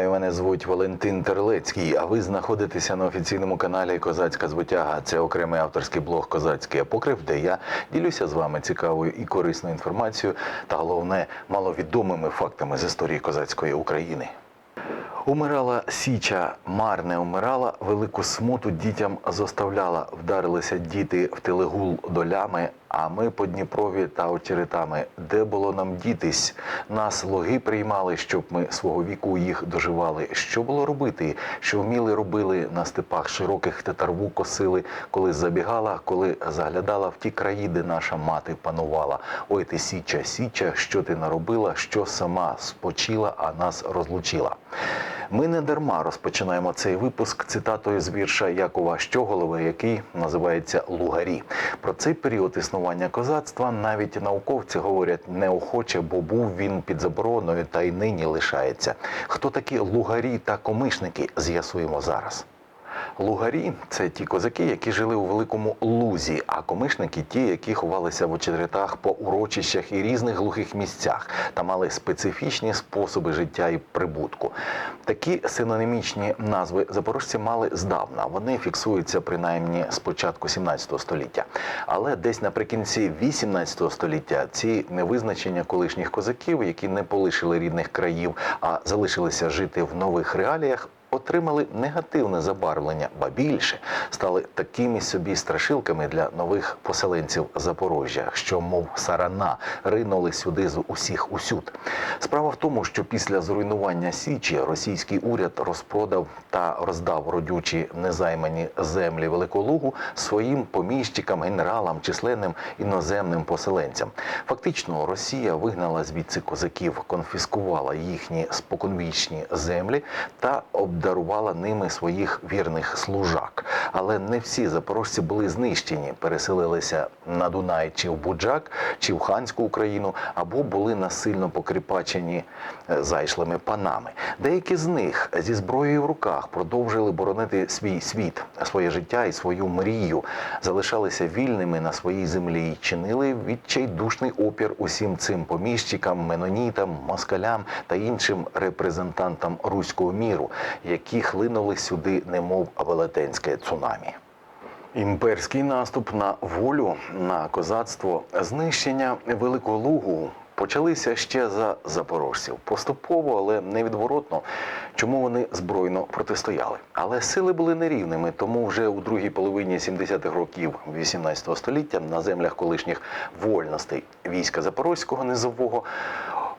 Вітаю, мене звуть Валентин Терлецький. А ви знаходитеся на офіційному каналі Козацька звитяга. Це окремий авторський блог Козацький апокрив, де я ділюся з вами цікавою і корисною інформацією та головне маловідомими фактами з історії козацької України. Умирала Січа, марне умирала, велику смуту дітям зоставляла. Вдарилися діти в телегул долями, а ми по Дніпрові та очеретами. Де було нам дітись? Нас логи приймали, щоб ми свого віку їх доживали. Що було робити? Що вміли робили на степах широких тетарву косили, коли забігала, коли заглядала в ті краї, де наша мати панувала. Ой ти Січа, Січа, що ти наробила, що сама спочила, а нас розлучила. Ми не дарма розпочинаємо цей випуск цитатою з вірша Якова Щоголова, який називається Лугарі. Про цей період існування козацтва навіть науковці говорять неохоче, бо був він під забороною та й нині лишається. Хто такі лугарі та комишники, з'ясуємо зараз. Лугарі це ті козаки, які жили у великому лузі, а комишники ті, які ховалися в очеретах по урочищах і різних глухих місцях та мали специфічні способи життя і прибутку. Такі синонімічні назви запорожці мали здавна. Вони фіксуються принаймні з початку 17 століття. Але десь наприкінці 18 століття ці невизначення колишніх козаків, які не полишили рідних країв, а залишилися жити в нових реаліях, отримали негативне забарвлення, ба більше стали такими собі страшилками для нових поселенців Запорожжя, що, мов сарана, ринули сюди з усіх усюд. Справа в тому, що після зруйнування Січі російський уряд розпродав та роздав родючі незаймані землі Великого Лугу своїм поміщикам, генералам, численним іноземним поселенцям. Фактично, Росія вигнала звідси козаків, конфіскувала їхні споконвічні землі та обдарувала ними своїх вірних служак. Але не всі запорожці були знищені, переселилися на Дунай чи в Буджак, чи в Ханську Україну, або були насильно покріпачені е, зайшлими панами. Деякі з них зі зброєю в руках продовжили боронити свій світ, своє життя і свою мрію, залишалися вільними на своїй землі і чинили відчайдушний опір усім цим поміщикам, менонітам, москалям та іншим репрезентантам руського міру, які хлинули сюди, немов велетенське цунамі. Імперський наступ на волю, на козацтво, знищення Великого Лугу почалися ще за запорожців. Поступово, але невідворотно. Чому вони збройно протистояли? Але сили були нерівними, тому вже у другій половині 70-х років 18 століття на землях колишніх вольностей війська Запорозького низового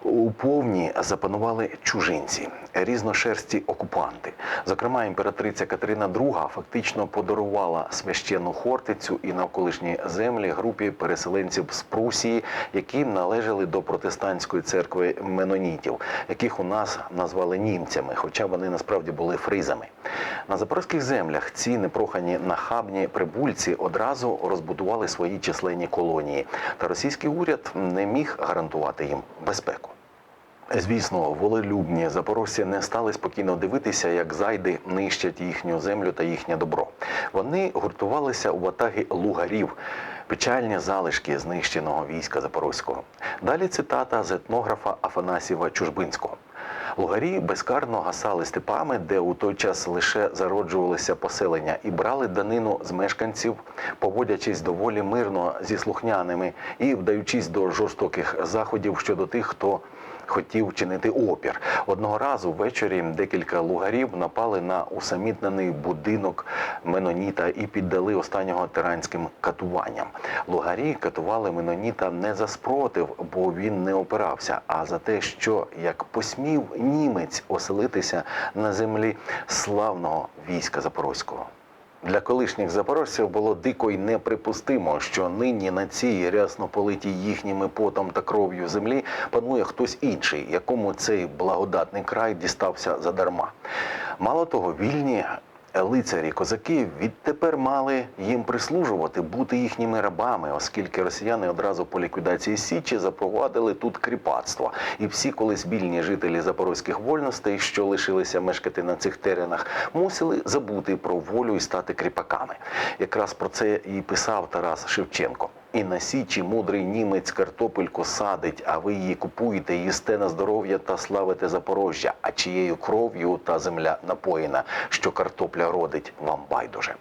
у повні запанували чужинці, різношерсті окупанти. Зокрема, імператриця Катерина II фактично подарувала священну хортицю і навколишні землі групі переселенців з Прусії, які належали до протестантської церкви менонітів, яких у нас назвали німцями, хоча вони насправді були фризами. На запорозьких землях ці непрохані нахабні прибульці одразу розбудували свої численні колонії, та російський уряд не міг гарантувати їм безпеку. Звісно, волелюбні запорожці не стали спокійно дивитися, як зайди нищать їхню землю та їхнє добро. Вони гуртувалися у ватаги лугарів, печальні залишки знищеного війська Запорозького. Далі цитата з етнографа Афанасіва Чужбинського. Лугарі безкарно гасали степами, де у той час лише зароджувалися поселення, і брали данину з мешканців, поводячись доволі мирно зі слухняними і вдаючись до жорстоких заходів щодо тих, хто хотів чинити опір. Одного разу ввечері декілька лугарів напали на усамітнений будинок Меноніта і піддали останнього тиранським катуванням. Лугарі катували Меноніта не за спротив, бо він не опирався, а за те, що як посмів німець оселитися на землі славного війська Запорозького. Для колишніх запорожців було дико й неприпустимо, що нині на цій рясно политій їхніми потом та кров'ю землі панує хтось інший, якому цей благодатний край дістався задарма. Мало того, вільні лицарі козаки відтепер мали їм прислужувати, бути їхніми рабами, оскільки росіяни одразу по ліквідації Січі запровадили тут кріпацтво. І всі колись вільні жителі запорозьких вольностей, що лишилися мешкати на цих теренах, мусили забути про волю і стати кріпаками. Якраз про це і писав Тарас Шевченко. І на січі мудрий німець картопельку садить, а ви її купуєте, їсте на здоров'я та славите Запорожжя. А чиєю кров'ю та земля напоїна, що картопля родить, вам байдуже.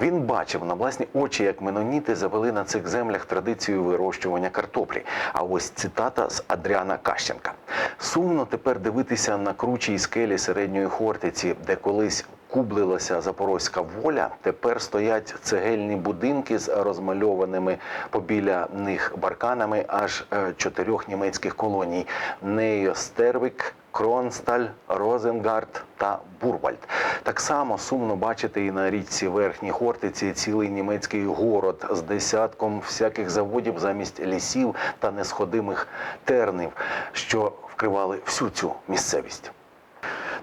Він бачив на власні очі, як меноніти завели на цих землях традицію вирощування картоплі. А ось цитата з Адріана Кащенка. Сумно тепер дивитися на кручі скелі середньої Хортиці, де колись кублилася запорозька воля. Тепер стоять цегельні будинки з розмальованими побіля них барканами аж е, чотирьох німецьких колоній: Нейостервік, Кронсталь, Розенгард та Бурвальд. Так само сумно бачити і на річці Верхній Хортиці цілий німецький город з десятком всяких заводів замість лісів та несходимих тернів, що вкривали всю цю місцевість.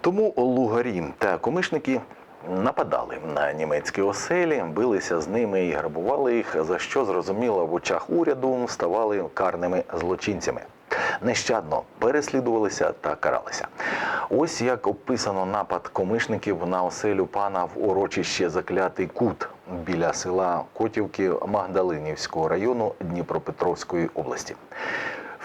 Тому лугарі та комишники нападали на німецькі оселі, билися з ними і грабували їх, за що зрозуміло в очах уряду ставали карними злочинцями. Нещадно переслідувалися та каралися. Ось як описано напад комишників на оселю пана в урочище Заклятий Кут біля села Котівки Магдалинівського району Дніпропетровської області.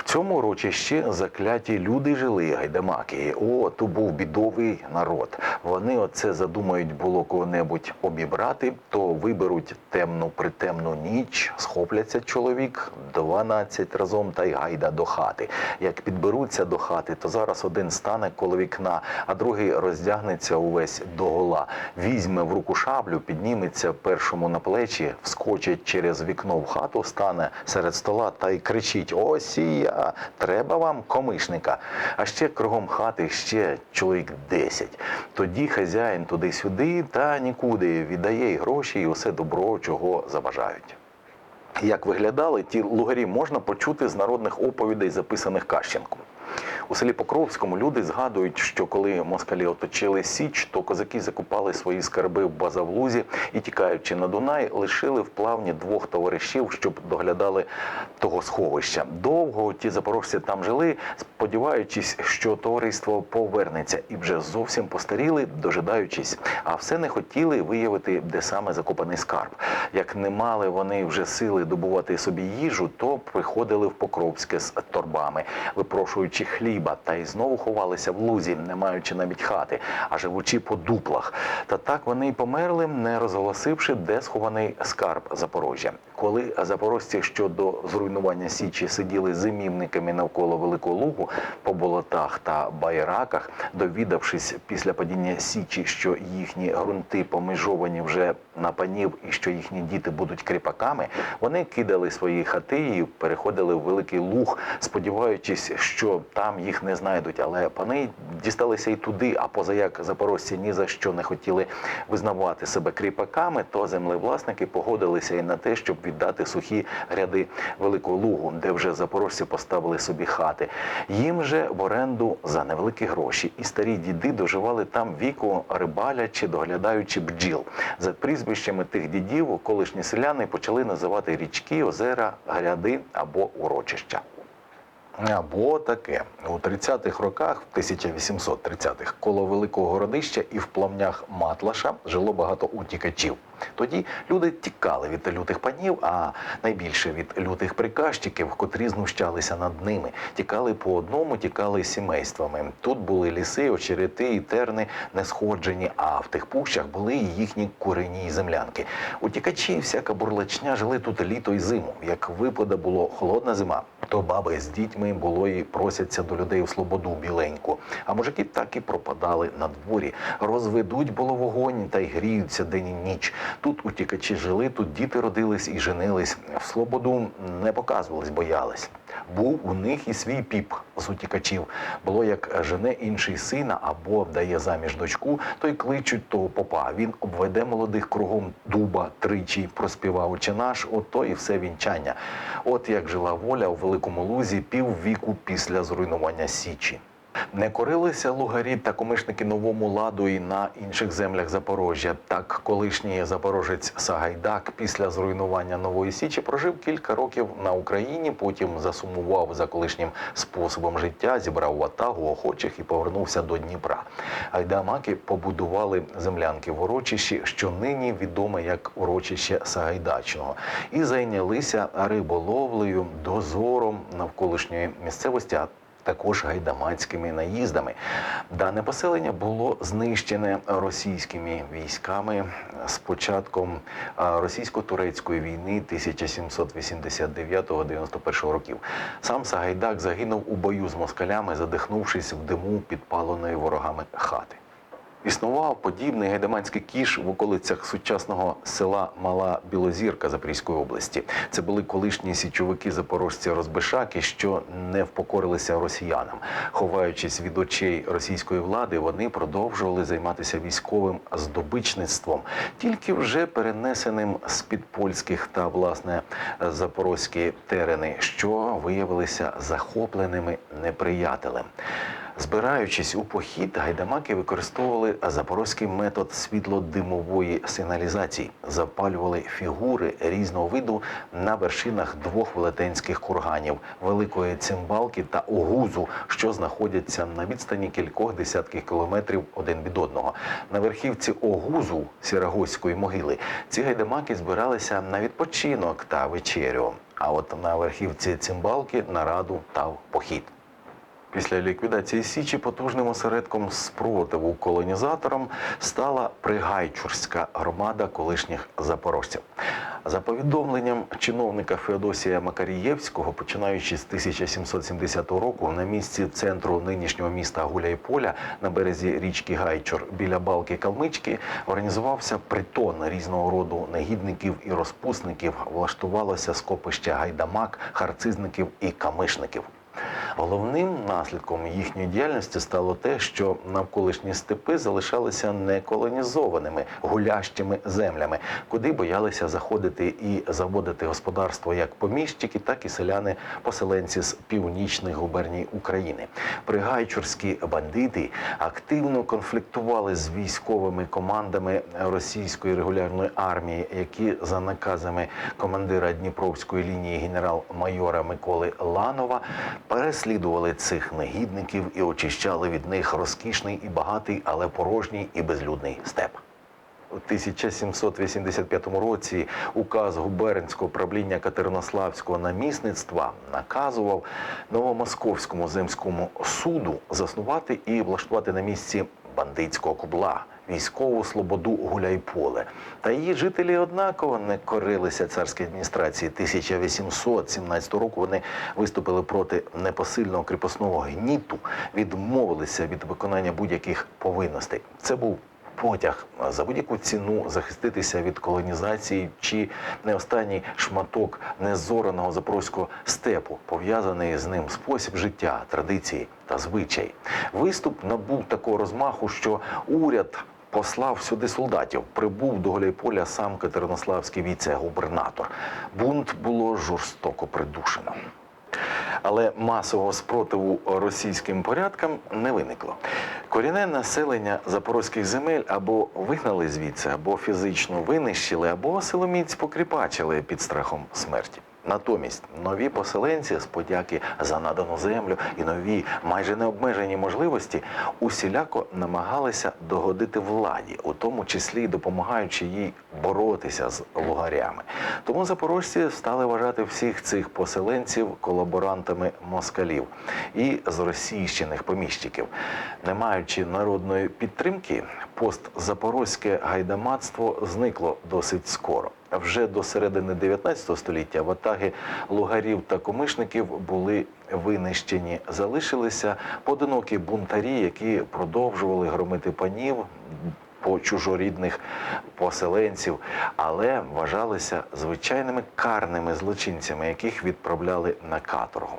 Цьому урочищі закляті люди жили гайдамаки. О, то був бідовий народ. Вони оце задумають було кого-небудь обібрати, то виберуть темну притемну ніч, схопляться чоловік 12 разом та й гайда до хати. Як підберуться до хати, то зараз один стане коло вікна, а другий роздягнеться увесь догола, візьме в руку шаблю, підніметься першому на плечі, вскочить через вікно в хату, стане серед стола та й кричить: Ось я, треба вам комишника. А ще кругом хати ще чоловік 10. Тоді хазяїн туди-сюди та нікуди віддає й гроші, і усе добро, чого забажають. Як виглядали ті лугарі, можна почути з народних оповідей, записаних Кащенком. У селі Покровському люди згадують, що коли москалі оточили Січ, то козаки закупали свої скарби в Базавлузі і, тікаючи на Дунай, лишили в плавні двох товаришів, щоб доглядали того сховища. Довго ті запорожці там жили, сподіваючись, що товариство повернеться, і вже зовсім постаріли, дожидаючись, а все не хотіли виявити, де саме закопаний скарб. Як не мали вони вже сили добувати собі їжу, то приходили в Покровське з торбами, випрошуючи хліба, та й знову ховалися в лузі, не маючи навіть хати, а живучи по дуплах. Та так вони й померли, не розголосивши, де схований скарб Запорожжя. Коли запорожці щодо зруйнування січі сиділи зимівниками навколо Великого Лугу по болотах та байраках, довідавшись після падіння січі, що їхні ґрунти помежовані вже на панів і що їхні діти будуть кріпаками, вони кидали свої хати і переходили в Великий Луг, сподіваючись, що там їх не знайдуть. Але пани дісталися і туди. А позаяк запорожці ні за що не хотіли визнавати себе кріпаками, то землевласники погодилися і на те, щоб віддати сухі гряди Великого Лугу, де вже запорожці поставили собі хати. Їм же в оренду за невеликі гроші. І старі діди доживали там віку рибалячи, доглядаючи бджіл. За прізвищами тих дідів колишні селяни почали називати річки, озера, гряди або урочища. Або таке у 30-х роках, в 1830-х, коло великого городища і в плавнях Матлаша жило багато утікачів. Тоді люди тікали від лютих панів, а найбільше від лютих приказчиків, котрі знущалися над ними. Тікали по одному, тікали сімействами. Тут були ліси, очерети і терни не сходжені, а в тих пущах були і їхні курені й землянки. Утікачі, і всяка бурлачня жили тут літо й зиму. Як випада було холодна зима, то баби з дітьми було і просяться до людей у слободу біленьку. А мужики так і пропадали на дворі. Розведуть було вогонь та й гріються день і ніч. Тут утікачі жили, тут діти родились і женились. В слободу не показувались, боялись. Був у них і свій піп з утікачів. Було як жене інший сина або дає заміж дочку, то й кличуть того попа. Він обведе молодих кругом дуба тричі, проспівав «Отче наш, ото і все вінчання. От як жила воля у великому лузі піввіку після зруйнування січі. Не корилися лугарі та комишники новому ладу і на інших землях Запорожжя. Так, колишній запорожець Сагайдак після зруйнування нової січі прожив кілька років на Україні. Потім засумував за колишнім способом життя, зібрав ватагу охочих і повернувся до Дніпра. Гайдамаки побудували землянки в урочищі, що нині відоме як урочище Сагайдачного, і зайнялися риболовлею, дозором навколишньої місцевості. а також гайдамацькими наїздами. Дане поселення було знищене російськими військами з початком російсько-турецької війни 1789-91 років. Сам Сагайдак загинув у бою з москалями, задихнувшись в диму підпаленої ворогами хати. Існував подібний гайдаманський кіш в околицях сучасного села Мала Білозірка Запорізької області. Це були колишні січовики запорожці розбишаки, що не впокорилися росіянам. Ховаючись від очей російської влади, вони продовжували займатися військовим здобичництвом, тільки вже перенесеним з під польських та власне запорозькі терени, що виявилися захопленими неприятелем. Збираючись у похід, гайдамаки використовували запорозький метод світлодимової сигналізації, запалювали фігури різного виду на вершинах двох велетенських курганів великої цимбалки та огузу, що знаходяться на відстані кількох десятків кілометрів один від одного. На верхівці огузу Сірагоської могили ці гайдамаки збиралися на відпочинок та вечерю. А от на верхівці цимбалки нараду та похід. Після ліквідації Січі потужним осередком спротиву колонізаторам стала Пригайчурська громада колишніх запорожців. За повідомленням чиновника Феодосія Макарієвського, починаючи з 1770 року, на місці центру нинішнього міста Гуляйполя на березі річки Гайчур біля балки Калмички організувався притон різного роду негідників і розпусників. Влаштувалося скопище гайдамак, харцизників і камишників. Головним наслідком їхньої діяльності стало те, що навколишні степи залишалися неколонізованими гулящими землями, куди боялися заходити і заводити господарство як поміщики, так і селяни-поселенці з північних губерній України. Пригайчурські бандити активно конфліктували з військовими командами російської регулярної армії, які за наказами командира Дніпровської лінії генерал-майора Миколи Ланова переслідували цих негідників і очищали від них розкішний і багатий, але порожній і безлюдний степ. У 1785 році указ губернського правління Катеринославського намісництва наказував Новомосковському земському суду заснувати і влаштувати на місці бандитського кубла військову слободу Гуляйполе. Та її жителі однаково не корилися царській адміністрації. 1817 року вони виступили проти непосильного кріпосного гніту, відмовилися від виконання будь-яких повинностей. Це був потяг за будь-яку ціну захиститися від колонізації чи не останній шматок незораного запорозького степу, пов'язаний з ним спосіб життя, традиції та звичай. Виступ набув такого розмаху, що уряд. Послав сюди солдатів, прибув до Голяйполя сам Катеринославський віце-губернатор. Бунт було жорстоко придушено. Але масового спротиву російським порядкам не виникло. Корінне населення запорозьких земель або вигнали звідси, або фізично винищили, або силоміць покріпачили під страхом смерті. Натомість нові поселенці з подяки за надану землю і нові майже необмежені можливості усіляко намагалися догодити владі, у тому числі допомагаючи їй боротися з лугарями. Тому запорожці стали вважати всіх цих поселенців колаборантами москалів і зросійщених поміщиків. Не маючи народної підтримки, постзапорозьке гайдамацтво зникло досить скоро. Вже до середини 19 століття ватаги лугарів та комишників були винищені. Залишилися поодинокі бунтарі, які продовжували громити панів по чужорідних поселенців, але вважалися звичайними карними злочинцями, яких відправляли на каторгу.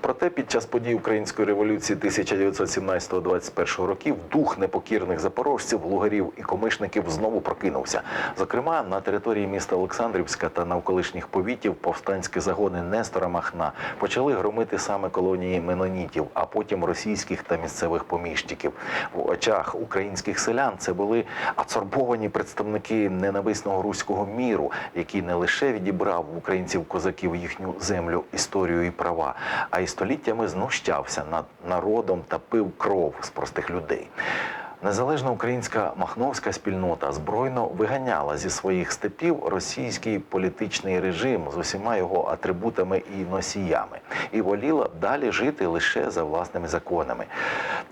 Проте під час подій Української революції 1917-21 років дух непокірних запорожців, лугарів і комишників знову прокинувся. Зокрема, на території міста Олександрівська та навколишніх повітів повстанські загони Нестора Махна почали громити саме колонії менонітів, а потім російських та місцевих поміщиків. В очах українських селян це були ацорбовані представники ненависного руського міру, який не лише відібрав українців козаків їхню землю, історію і права, а й століттями знущався над народом та пив кров з простих людей. Незалежна українська махновська спільнота збройно виганяла зі своїх степів російський політичний режим з усіма його атрибутами і носіями, і воліла далі жити лише за власними законами.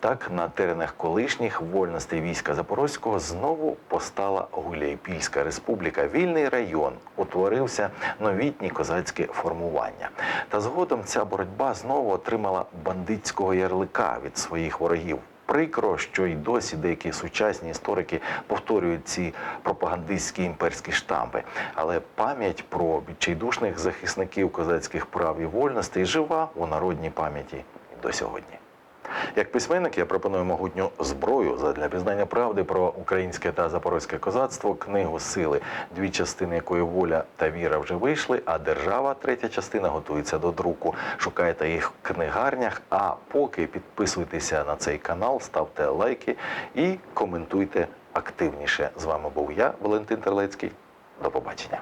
Так на теренах колишніх вольностей війська Запорозького знову постала Гуляйпільська республіка. Вільний район утворився новітнє козацьке формування. Та згодом ця боротьба знову отримала бандитського ярлика від своїх ворогів. Прикро, що й досі деякі сучасні історики повторюють ці пропагандистські імперські штампи. Але пам'ять про відчайдушних захисників козацьких прав і вольностей жива у народній пам'яті до сьогодні. Як письменник я пропоную могутню зброю задля пізнання правди про українське та запорозьке козацтво, книгу сили, дві частини якої воля та віра вже вийшли, а держава, третя частина, готується до друку. Шукайте їх в книгарнях. А поки підписуйтеся на цей канал, ставте лайки і коментуйте активніше. З вами був я, Валентин Терлецький. До побачення.